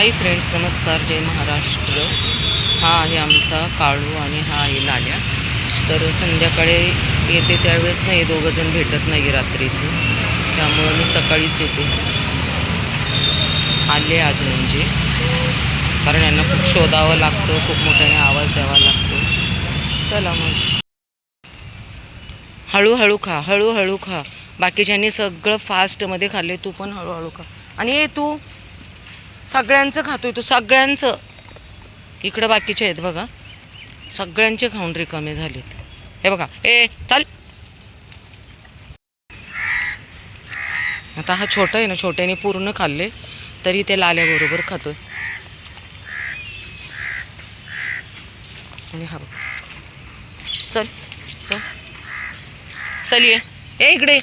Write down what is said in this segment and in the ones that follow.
Hi friends नमस्कार जय महाराष्ट्र. हा आहे आमचा काळू आणि हा आहे लाल्या. तर संध्याकाळी येते त्यावेळेस नाही दोघं जण भेटत नाही रात्रीचे. त्यामुळं मी सकाळीच येते. आले आज म्हणजे. कारण यांना खूप शोधावं लागतं खूप मोठ्याने आवाज द्यावा लागतो. चला मग. हळूहळू खा हळूहळू खा. बाकीच्यांनी सगळं फास्टमध्ये खाल्ले तू पण हळूहळू खा. आणि ये तू? सगळ्यांचं खातोय तू सगळ्यांचं. इकडं बाकीचे आहेत बघा. सगळ्यांचे खाऊन रिकामे झालेत. हे बघा. ए चाल. आता हा छोटा आहे ना छोट्याने पूर्ण खाल्ले तरी ते लाल्याबरोबर खातोय. आणि हा बघ. चल चल. चल ये. इकडे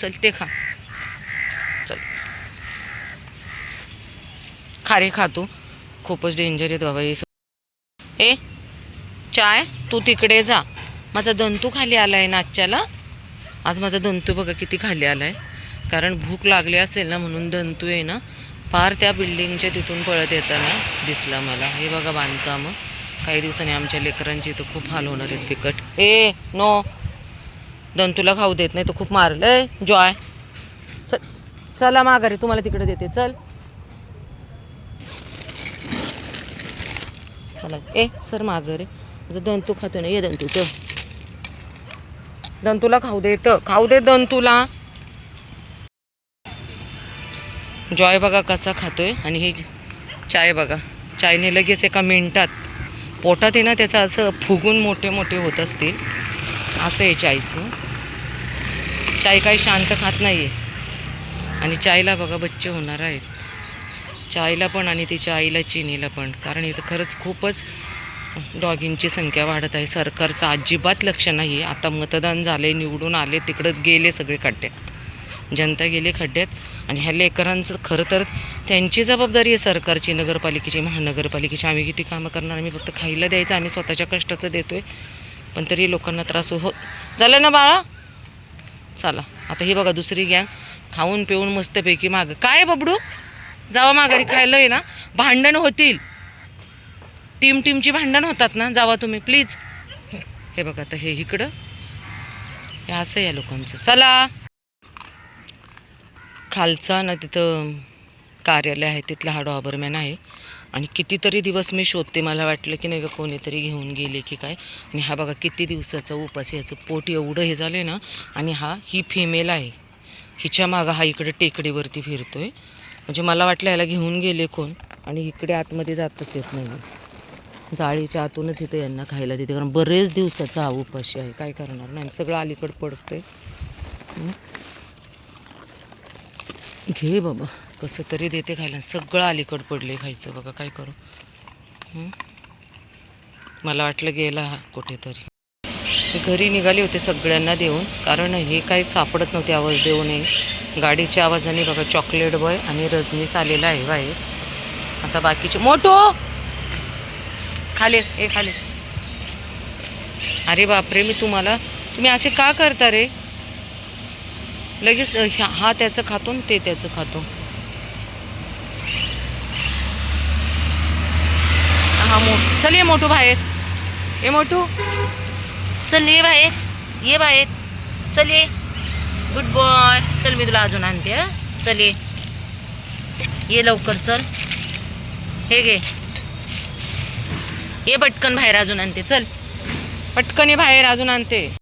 चल ते खा. खारे खातो. खा तू खूपच डेंजर आहेत बाबा हे ए चाय तू तिकडे जा. माझा दंतू खाली आला आहे नाच्याला आज माझा दंतू बघा किती खाली आला आहे कारण भूक लागली असेल ना म्हणून दंतू आहे ना फार त्या बिल्डिंगच्या तिथून पळत येताना दिसला मला. हे बघा बांधकामं. काही दिवसांनी आमच्या लेकरांची इथं खूप हाल होणार आहेत बिकट. ए नो. दंतूला खाऊ देत नाही तर खूप मारलं आहे जॉय. चल चला माघारी तुम्हाला तिकडे देते. चल. चला ए सर माघारी माझं दंतू खातो ना ये दंतू तर दंतूला खाऊ दे तर खाऊ दे दंतूला. जॉय बघा कसा खातोय आणि ही चाय बघा. चायने लगेच एका मिनटात पोटात आहे ना त्याचं असं फुगून मोठे मोठे होत असतील. असं आहे चायचं. चाय काही शांत खात नाही आहे आणि चायला बघा बच्चे होणार आहेत. चायला पण आणि तिच्या आईला चिनीला पण. कारण इथं खरंच खूपच डॉगिंगची संख्या वाढत आहे. सरकारचं अजिबात लक्ष नाही आहे आता मतदान झाले निवडून आले तिकडंच गेले सगळे खड्ड्यात. जनता गेली खड्ड्यात. आणि ह्या लेकरांचं खरं तर त्यांची जबाबदारी आहे सरकारची नगरपालिकेची महानगरपालिकेची. आम्ही किती कामं करणार? आम्ही फक्त खायला द्यायचं. आम्ही स्वतःच्या कष्टाचं देतोय. पण तरी लोकांना त्रास हो झालं ना बाळा? चला. आता ही बघा दुसरी गँग खाऊन पिऊन मस्तपैकी मागं. काय बबडू? जावा माघारी खायला आहे ना भांडण होतील. टीम टीमची भांडण होतात ना जावा तुम्ही प्लीज. हे बघा आता हे इकडं. हे असं या लोकांचं. चला. खालचा ना तिथं कार्यालय आहे तिथला हा डॉबरमॅन आहे. आणि कितीतरी दिवस मी शोधते मला वाटलं की नाही का कोणीतरी घेऊन गेले की काय. आणि हा बघा किती दिवसाचा उपास याचं पोट एवढं हे झालं ना. आणि हा ही फिमेल आहे. हिच्या मागं हा इकडे टेकडीवरती फिरतोय. म्हणजे मला वाटलं याला घेऊन गेले कोण? आणि इकडे आतमध्ये जातच येत नाही जाळीच्या आतूनच इथे यांना खायला देते. कारण बरेच दिवसाचा हा उपाशी आहे. काय करणार नाही. सगळं अलीकड पडतंय. घे बाबा. कसं तरी देते खायला. सगळं अलीकड पडले खायचं. बघा काय करू? मला वाटलं गेला हा कुठेतरी. घरी निघाले होते सगळ्यांना देऊन. कारण हे काही सापडत नव्हते आवाज देऊ नये. गाडीच्या आवाजाने बघा चॉकलेट बॉय आणि रजनीस आलेला आहे बाहेर. आता बाकीचे मोठो! खाले ए खाले. अरे बापरे मी तुम्हाला तुम्ही असे का करता रे? लगेच ह्या- हा त्याचं खातो ते त्याचं खातो. हा मो चल ये मोठू बाहेर. ये मोठू! चल ये बाहेर. ये बाहेर. चल ये. गुड बॉय चल मी तुला अजून आणते हा. चल ये. ये लवकर चल. हे घे. ये पटकन बाहेर अजून आणते. चल. पटकन ये बाहेर अजून आणते.